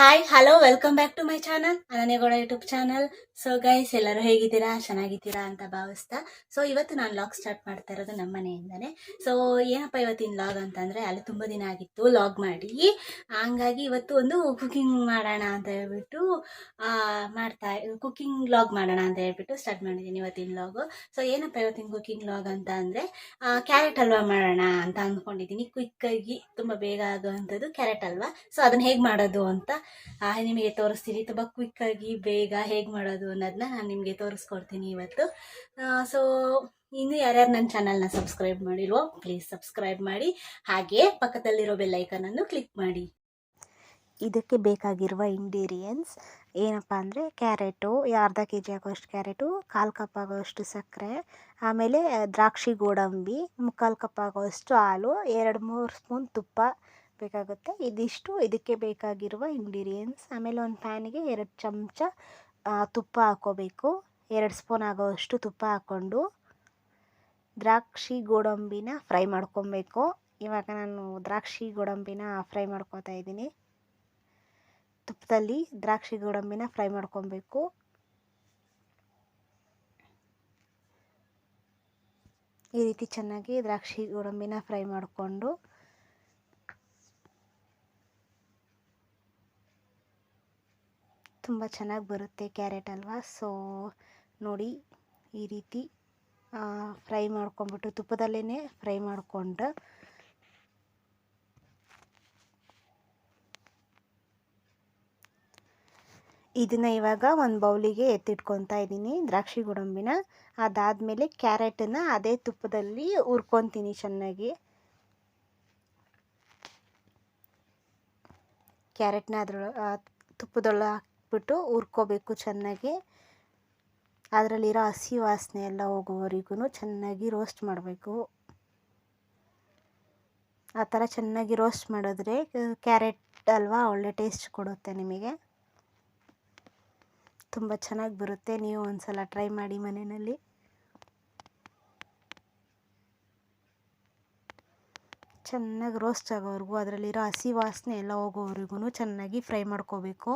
Hi hello welcome back to my channel అననే కూడా YouTube channel. So guys ಎಲ್ಲರೂ ಹೇಗಿದ್ದೀರಾ? ಚೆನ್ನಾಗಿದ್ದೀರಾ ಅಂತ ಭಾವಿಸ್ತಾ. ಸೊ ಇವತ್ತು ನಾನು ಲಾಗ್ ಸ್ಟಾರ್ಟ್ ಮಾಡ್ತಾ ಇರೋದು ನಮ್ಮ ಮನೆಯಿಂದನೇ. ಸೊ ಏನಪ್ಪ ಇವತ್ತಿನ ಲಾಗ್ ಅಂತಂದರೆ, ಅಲ್ಲಿ ತುಂಬ ದಿನ ಆಗಿತ್ತು ಲಾಗ್ ಮಾಡಿ. ಹಂಗಾಗಿ ಇವತ್ತು ಒಂದು ಕುಕಿಂಗ್ ಮಾಡೋಣ ಅಂತ ಹೇಳ್ಬಿಟ್ಟು ಮಾಡ್ತಾ ಕುಕಿಂಗ್ ಲಾಗ್ ಮಾಡೋಣ ಅಂತ ಹೇಳ್ಬಿಟ್ಟು ಸ್ಟಾರ್ಟ್ ಮಾಡಿದ್ದೀನಿ ಇವತ್ತಿನ ಲಾಗು ಸೊ ಏನಪ್ಪ ಇವತ್ತಿನ ಕುಕಿಂಗ್ ಲಾಗ್ ಅಂತ ಅಂದರೆ ಕ್ಯಾರೆಟ್ ಹಲ್ವಾ ಮಾಡೋಣ ಅಂತ ಅಂದ್ಕೊಂಡಿದ್ದೀನಿ. ಕ್ವಿಕ್ಕಾಗಿ ತುಂಬ ಬೇಗ ಆಗುವಂಥದ್ದು ಕ್ಯಾರೆಟ್ ಹಲ್ವಾ. ಸೊ ಅದನ್ನು ಹೇಗೆ ಮಾಡೋದು ಅಂತ ನಿಮಗೆ ತೋರಿಸ್ತೀನಿ. ತುಂಬ ಕ್ವಿಕ್ಕಾಗಿ ಬೇಗ ಹೇಗೆ ಮಾಡೋದು ಅನ್ನೋದನ್ನ ನಾನು ನಿಮಗೆ ತೋರಿಸ್ಕೊಡ್ತೀನಿ ಇವತ್ತು. ಸೊ ಇನ್ನು ಯಾರ್ಯಾರು ನನ್ನ ಚಾನಲ್ನ ಸಬ್ಸ್ಕ್ರೈಬ್ ಮಾಡಿಲ್ವೋ ಪ್ಲೀಸ್ ಸಬ್ಸ್ಕ್ರೈಬ್ ಮಾಡಿ. ಹಾಗೆ ಪಕ್ಕದಲ್ಲಿರೋ ಬೆಲ್ ಅನ್ನು ಕ್ಲಿಕ್ ಮಾಡಿ. ಇದಕ್ಕೆ ಬೇಕಾಗಿರುವ ಇಂಗ್ರೀಡಿಯೆಂಟ್ಸ್ ಏನಪ್ಪ ಅಂದರೆ ಕ್ಯಾರೆಟು ಅರ್ಧ ಕೆ ಜಿ ಆಗೋಷ್ಟು ಕ್ಯಾರೆಟು, ಕಾಲು ಕಪ್ ಆಗೋಷ್ಟು ಸಕ್ಕರೆ, ಆಮೇಲೆ ದ್ರಾಕ್ಷಿ ಗೋಡಂಬಿ, ಮುಕ್ಕಾಲು ಕಪ್ ಆಗೋಷ್ಟು ಹಾಲು, ಎರಡು ಮೂರು ಸ್ಪೂನ್ ತುಪ್ಪ ಬೇಕಾಗುತ್ತೆ. ಇದಿಷ್ಟು ಇದಕ್ಕೆ ಬೇಕಾಗಿರುವ ಇಂಗ್ರೀಡಿಯೆಂಟ್ಸ್ ಆಮೇಲೆ ಒಂದು ಪ್ಯಾನಿಗೆ ಎರಡು ಚಮಚ ತುಪ್ಪ ಹಾಕ್ಕೋಬೇಕು ಎರಡು ಸ್ಪೂನ್ ಆಗೋವಷ್ಟು ತುಪ್ಪ ಹಾಕ್ಕೊಂಡು ದ್ರಾಕ್ಷಿ ಗೋಡಂಬಿನ ಫ್ರೈ ಮಾಡ್ಕೊಬೇಕು. ಇವಾಗ ನಾನು ದ್ರಾಕ್ಷಿ ಗೋಡಂಬಿನ ಫ್ರೈ ಮಾಡ್ಕೊತಾ ಇದ್ದೀನಿ. ತುಪ್ಪದಲ್ಲಿ ದ್ರಾಕ್ಷಿ ಗೋಡಂಬಿನ ಫ್ರೈ ಮಾಡ್ಕೊಬೇಕು. ಈ ರೀತಿ ಚೆನ್ನಾಗಿ ದ್ರಾಕ್ಷಿ ಗೋಡಂಬಿನ ಫ್ರೈ ಮಾಡಿಕೊಂಡು ತುಂಬ ಚೆನ್ನಾಗಿ ಬರುತ್ತೆ ಕ್ಯಾರೆಟ್ ಅಲ್ವಾ? ಸೊ ನೋಡಿ, ಈ ರೀತಿ ಫ್ರೈ ಮಾಡ್ಕೊಂಬಿಟ್ಟು ತುಪ್ಪದಲ್ಲೇ ಫ್ರೈ ಮಾಡಿಕೊಂಡು, ಇದನ್ನ ಇವಾಗ ಒಂದು ಬೌಲಿಗೆ ಎತ್ತಿಟ್ಕೊತಾ ಇದ್ದೀನಿ, ದ್ರಾಕ್ಷಿ ಗೋಡಂಬಿನ. ಅದಾದಮೇಲೆ ಕ್ಯಾರೆಟನ್ನ ಅದೇ ತುಪ್ಪದಲ್ಲಿ ಹುರ್ಕೊತೀನಿ ಚೆನ್ನಾಗಿ. ಕ್ಯಾರೆಟ್ನ ಅದ್ರ ತುಪ್ಪದೊಳಗೆ ಹಾಕ್ಬಿಟ್ಟು ಹುರ್ಕೋಬೇಕು ಚೆನ್ನಾಗಿ. ಅದರಲ್ಲಿರೋ ಹಸಿ ವಾಸನೆ ಎಲ್ಲ ಹೋಗೋವರೆಗೂ ಚೆನ್ನಾಗಿ ರೋಸ್ಟ್ ಮಾಡಬೇಕು. ಆ ಥರ ಚೆನ್ನಾಗಿ ರೋಸ್ಟ್ ಮಾಡಿದ್ರೆ ಕ್ಯಾರೆಟ್ ಅಲ್ವಾ ಒಳ್ಳೆ ಟೇಸ್ಟ್ ಕೊಡುತ್ತೆ ನಿಮಗೆ. ತುಂಬ ಚೆನ್ನಾಗಿ ಬರುತ್ತೆ. ನೀವು ಒಂದ್ಸಲ ಟ್ರೈ ಮಾಡಿ ಮನೆಯಲ್ಲಿ. ಚೆನ್ನಾಗಿ ರೋಸ್ಟ್ ಆಗೋವರೆಗೂ ಅದರಲ್ಲಿರೋ ಹಸಿ ವಾಸನೆ ಎಲ್ಲ ಹೋಗೋವರೆಗೂ ಚೆನ್ನಾಗಿ ಫ್ರೈ ಮಾಡ್ಕೋಬೇಕು.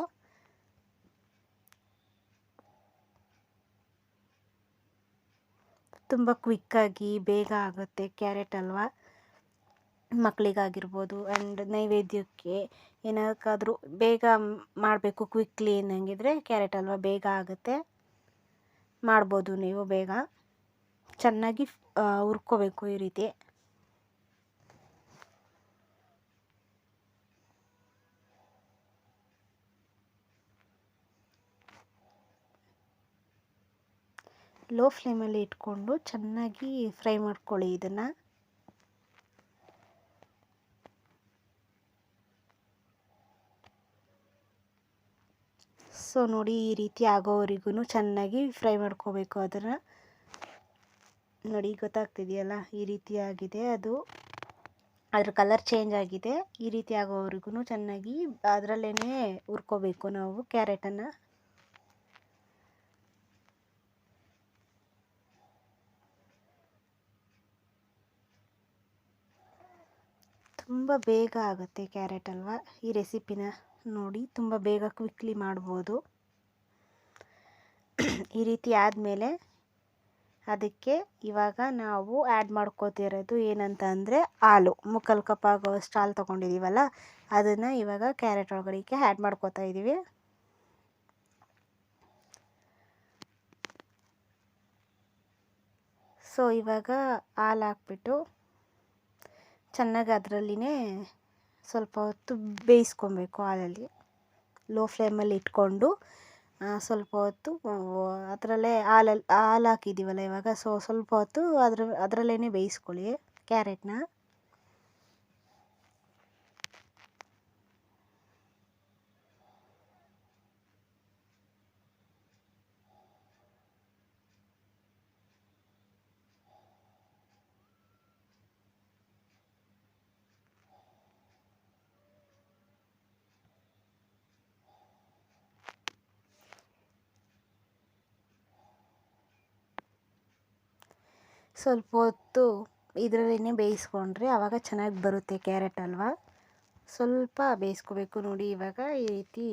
ತುಂಬ ಕ್ವಿಕ್ಕಾಗಿ ಬೇಗ ಆಗುತ್ತೆ ಕ್ಯಾರೆಟ್ ಹಲ್ವಾ ಮಕ್ಕಳಿಗಾಗಿರ್ಬೋದು ಆ್ಯಂಡ್ ನೈವೇದ್ಯಕ್ಕೆ ಏನಕ್ಕಾದರೂ ಬೇಗ ಮಾಡಬೇಕು ಕ್ವಿಕ್ಲಿ ಅನ್ನಂಗಿದ್ರೆ ಕ್ಯಾರೆಟ್ ಹಲ್ವ ಬೇಗ ಆಗುತ್ತೆ. ಮಾಡ್ಬೋದು ನೀವು ಬೇಗ. ಚೆನ್ನಾಗಿ ಹುರ್ಕೊಬೇಕು ಈ ರೀತಿ. ಲೋ ಫ್ಲೇಮಲ್ಲಿ ಇಟ್ಕೊಂಡು ಚೆನ್ನಾಗಿ ಫ್ರೈ ಮಾಡ್ಕೊಳ್ಳಿ ಇದನ್ನು. ಸೊ ನೋಡಿ ಈ ರೀತಿ ಆಗೋವರೆಗೂ ಚೆನ್ನಾಗಿ ಫ್ರೈ ಮಾಡ್ಕೋಬೇಕು ಅದನ್ನು. ನೋಡಿ, ಗೊತ್ತಾಗ್ತಿದೆಯಲ್ಲ? ಈ ರೀತಿ ಆಗಿದೆ ಅದು. ಅದ್ರ ಕಲರ್ ಚೇಂಜ್ ಆಗಿದೆ. ಈ ರೀತಿ ಆಗೋವರೆಗೂ ಚೆನ್ನಾಗಿ ಅದರಲ್ಲೇ ಹುರ್ಕೋಬೇಕು ನಾವು ಕ್ಯಾರೆಟನ್ನು. ತುಂಬ ಬೇಗ ಆಗುತ್ತೆ ಕ್ಯಾರೆಟ್ ಹಲ್ವಾ ಈ ರೆಸಿಪಿನ ನೋಡಿ ತುಂಬ ಬೇಗ ಕ್ವಿಕ್ಲಿ ಮಾಡ್ಬೋದು. ಈ ರೀತಿ ಆದಮೇಲೆ ಅದಕ್ಕೆ ಇವಾಗ ನಾವು ಆ್ಯಡ್ ಮಾಡ್ಕೋತಿರೋದು ಏನಂತ ಅಂದರೆ ಹಾಲು. ಮುಕ್ಕಲ್ ಕಪ್ ಆಗೋ ಹಾಲು ತೊಗೊಂಡಿದ್ದೀವಲ್ಲ ಅದನ್ನು ಇವಾಗ ಕ್ಯಾರೆಟ್ ಒಳಗಡೆಗೆ ಆ್ಯಡ್ ಮಾಡ್ಕೋತಾ ಇದ್ದೀವಿ ಸೊ ಇವಾಗ ಹಾಲು ಹಾಕ್ಬಿಟ್ಟು ಚೆನ್ನಾಗಿ ಅದರಲ್ಲಿನೇ ಸ್ವಲ್ಪ ಹೊತ್ತು ಬೇಯಿಸ್ಕೊಬೇಕು ಹಾಲಲ್ಲಿ. ಲೋ ಫ್ಲೇಮಲ್ಲಿ ಇಟ್ಕೊಂಡು ಸ್ವಲ್ಪ ಹೊತ್ತು ಅದರಲ್ಲೇ ಹಾಲಲ್ಲಿ ಹಾಲು ಹಾಕಿದ್ದೀವಲ್ಲ ಇವಾಗ ಸೊ ಸ್ವಲ್ಪ ಹೊತ್ತು ಅದ್ರ ಅದರಲ್ಲೇ ಬೇಯಿಸ್ಕೊಳ್ಳಿ, ಕ್ಯಾರೆಟ್ನ. ಸ್ವಲ್ಪ ಹೊತ್ತು ಇದರಲ್ಲೇ ಬೇಯಿಸ್ಕೊಂಡ್ರೆ ಆವಾಗ ಚೆನ್ನಾಗಿ ಬರುತ್ತೆ ಕ್ಯಾರೆಟ್ ಹಲ್ವಾ ಸ್ವಲ್ಪ ಬೇಯಿಸ್ಕೋಬೇಕು ನೋಡಿ ಇವಾಗ ಈ ರೀತಿ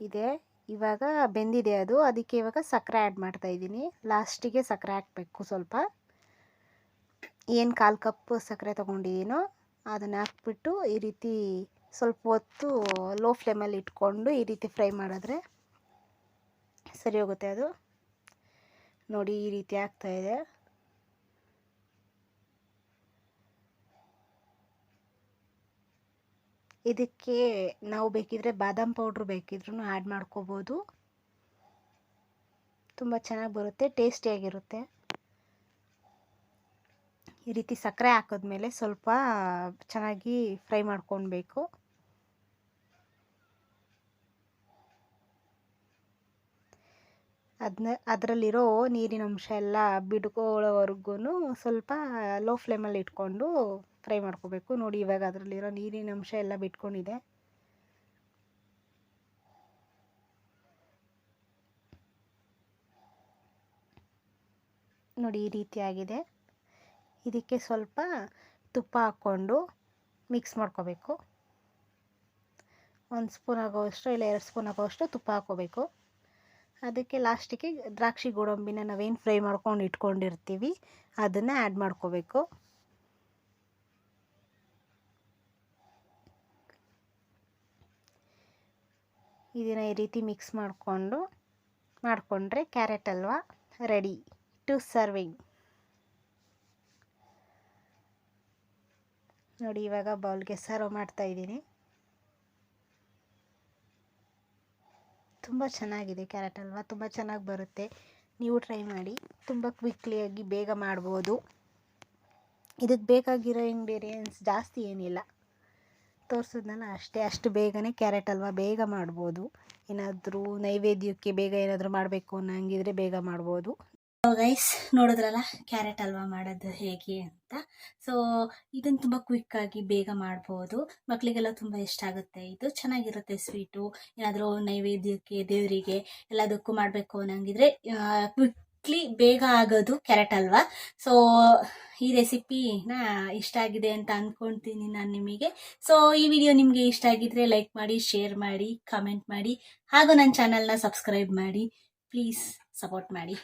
ಇದೆ. ಇವಾಗ ಬೆಂದಿದೆ ಅದು. ಅದಕ್ಕೆ ಇವಾಗ ಸಕ್ಕರೆ ಆ್ಯಡ್ ಮಾಡ್ತಾ ಇದ್ದೀನಿ. ಲಾಸ್ಟಿಗೆ ಸಕ್ಕರೆ ಹಾಕಬೇಕು ಸ್ವಲ್ಪ. ಏನು ಕಾಲು ಕಪ್ ಸಕ್ಕರೆ ತೊಗೊಂಡಿದ್ದೀನೋ ಅದನ್ನು ಹಾಕ್ಬಿಟ್ಟು ಈ ರೀತಿ ಸ್ವಲ್ಪ ಹೊತ್ತು ಲೋ ಫ್ಲೇಮಲ್ಲಿ ಇಟ್ಕೊಂಡು ಈ ರೀತಿ ಫ್ರೈ ಮಾಡಿದ್ರೆ ಸರಿ ಹೋಗುತ್ತೆ ಅದು. ನೋಡಿ ಈ ರೀತಿ ಆಗ್ತಾ ಇದಕ್ಕೆ ನಾವು ಬೇಕಿದ್ರೆ ಬಾದಾಮ್ ಪೌಡ್ರು ಬೇಕಿದ್ರೂ ಆ್ಯಡ್ ಮಾಡ್ಕೋಬೋದು. ತುಂಬ ಚೆನ್ನಾಗಿ ಬರುತ್ತೆ, ಟೇಸ್ಟಿಯಾಗಿರುತ್ತೆ. ಈ ರೀತಿ ಸಕ್ಕರೆ ಹಾಕಿದ್ಮೇಲೆ ಸ್ವಲ್ಪ ಚೆನ್ನಾಗಿ ಫ್ರೈ ಮಾಡ್ಕೊಳ್ಬೇಕು ಅದನ್ನ ಅದರಲ್ಲಿರೋ ನೀರಿನ ಅಂಶ ಎಲ್ಲ ಬಿಡ್ಕೊಳ್ಳೋವರೆಗೂ ಸ್ವಲ್ಪ ಲೋ ಫ್ಲೇಮಲ್ಲಿ ಇಟ್ಕೊಂಡು ಫ್ರೈ ಮಾಡ್ಕೋಬೇಕು. ನೋಡಿ ಇವಾಗ ಅದರಲ್ಲಿರೋ ನೀರಿನ ಅಂಶ ಎಲ್ಲ ಬಿಟ್ಕೊಂಡಿದೆ. ನೋಡಿ ಈ ರೀತಿಯಾಗಿದೆ ಇದಕ್ಕೆ ಸ್ವಲ್ಪ ತುಪ್ಪ ಹಾಕ್ಕೊಂಡು ಮಿಕ್ಸ್ ಮಾಡ್ಕೋಬೇಕು. ಒಂದು ಸ್ಪೂನ್ ಆಗೋವಷ್ಟು ಇಲ್ಲ ಎರಡು ಸ್ಪೂನ್ ಆಗೋವಷ್ಟು ತುಪ್ಪ ಹಾಕ್ಕೋಬೇಕು. ಅದಕ್ಕೆ ಲಾಸ್ಟಿಗೆ ದ್ರಾಕ್ಷಿ ಗೋಡಂಬಿನ ನಾವೇನು ಫ್ರೈ ಮಾಡ್ಕೊಂಡು ಇಟ್ಕೊಂಡಿರ್ತೀವಿ, ಅದನ್ನು ಆ್ಯಡ್ ಮಾಡ್ಕೋಬೇಕು. ಇದನ್ನು ಈ ರೀತಿ ಮಿಕ್ಸ್ ಮಾಡಿಕೊಂಡು, ಮಾಡಿಕೊಂಡ್ರೆ carrot halwa ready to serving ನೋಡಿ, ಇವಾಗ ಬೌಲ್ಗೆ ಸರ್ವ್ ಮಾಡ್ತಾ ಇದ್ದೀನಿ. ತುಂಬ ಚೆನ್ನಾಗಿದೆ ಕ್ಯಾರೆಟ್ ಹಲ್ವಾ ತುಂಬ ಚೆನ್ನಾಗಿ ಬರುತ್ತೆ. ನೀವು ಟ್ರೈ ಮಾಡಿ. ತುಂಬ ಕ್ವಿಕ್ಲಿಯಾಗಿ ಬೇಗ ಮಾಡ್ಬೋದು. ಇದಕ್ಕೆ ಬೇಕಾಗಿರೋ ಇಂಗ್ರೀಡಿಯೆಂಟ್ಸ್ ಜಾಸ್ತಿ ಏನಿಲ್ಲ. ತೋರಿಸಿದ್ನಲ್ಲ, ಅಷ್ಟೇ, ಅಷ್ಟು ಬೇಗನೆ ಕ್ಯಾರೆಟ್ ಹಲ್ವಾ ಬೇಗ ಮಾಡ್ಬೋದು. ಏನಾದರೂ ನೈವೇದ್ಯಕ್ಕೆ ಬೇಗ ಏನಾದರೂ ಮಾಡಬೇಕು ಅನ್ನಂಗಿದ್ರೆ ಬೇಗ ಮಾಡ್ಬೋದು. ಗೈಸ್ ನೋಡಿದ್ರಲ್ಲ, ಕ್ಯಾರೆಟ್ ಹಲ್ವಾ ಮಾಡೋದು ಹೇಗೆ ಅಂತ. ಸೊ ಇದನ್ನು ತುಂಬ ಕ್ವಿಕ್ಕಾಗಿ ಬೇಗ ಮಾಡ್ಬೋದು. ಮಕ್ಕಳಿಗೆಲ್ಲ ತುಂಬ ಇಷ್ಟ ಆಗುತ್ತೆ ಇದು. ಚೆನ್ನಾಗಿರುತ್ತೆ ಸ್ವೀಟು ಏನಾದರೂ ನೈವೇದ್ಯಕ್ಕೆ, ದೇವರಿಗೆ ಎಲ್ಲದಕ್ಕೂ ಮಾಡಬೇಕು ಅನ್ನಂಗಿದ್ರೆ ಕ್ವಿಕ್ಲಿ ಬೇಗ ಆಗೋದು ಕ್ಯಾರೆಟ್ ಹಲ್ವಾ ಸೊ ಈ ರೆಸಿಪಿನ ಇಷ್ಟ ಆಗಿದೆ ಅಂತ ಅಂದ್ಕೊಳ್ತೀನಿ ನಾನು ನಿಮಗೆ. ಸೊ ಈ ವಿಡಿಯೋ ನಿಮಗೆ ಇಷ್ಟ ಆಗಿದ್ರೆ ಲೈಕ್ ಮಾಡಿ ಶೇರ್ ಮಾಡಿ ಕಮೆಂಟ್ ಮಾಡಿ, ಹಾಗೂ ನನ್ನ ಚಾನಲ್ನ ಸಬ್ಸ್ಕ್ರೈಬ್ ಮಾಡಿ. ಪ್ಲೀಸ್ ಸಪೋರ್ಟ್ ಮಾಡಿ.